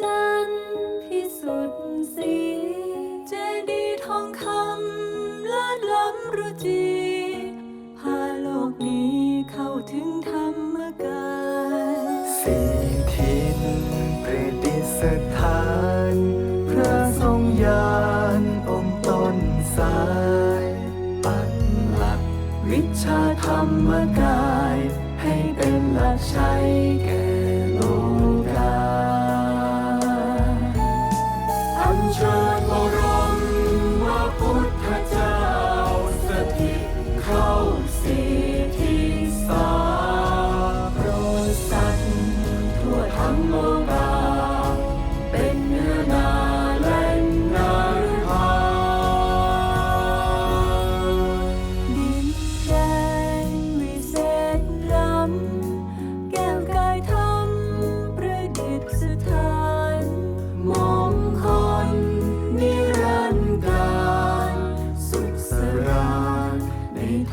จันพิสุทธิ์สีเจดีทองคำลาดล้ำรุจีพาโลกนี้เข้าถึงธรรมกายสีทินประดิษฐาน พระทรงยานองค์ต้นสาย ปักหลักวิชาธรรมกาย ให้เป็นหลักใช้แก่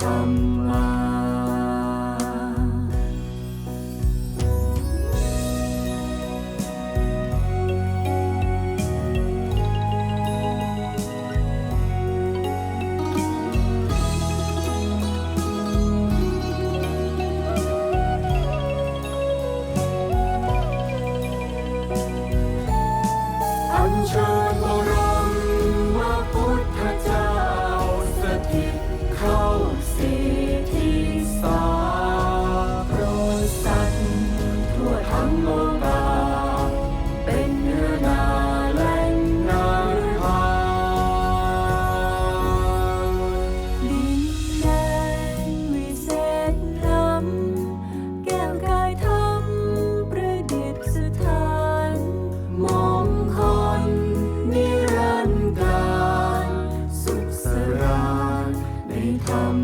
I'm. สัม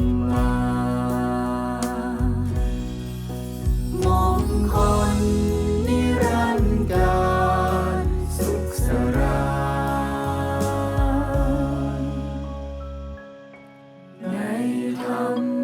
มงคลนิรันดรสุขสรานในธรรม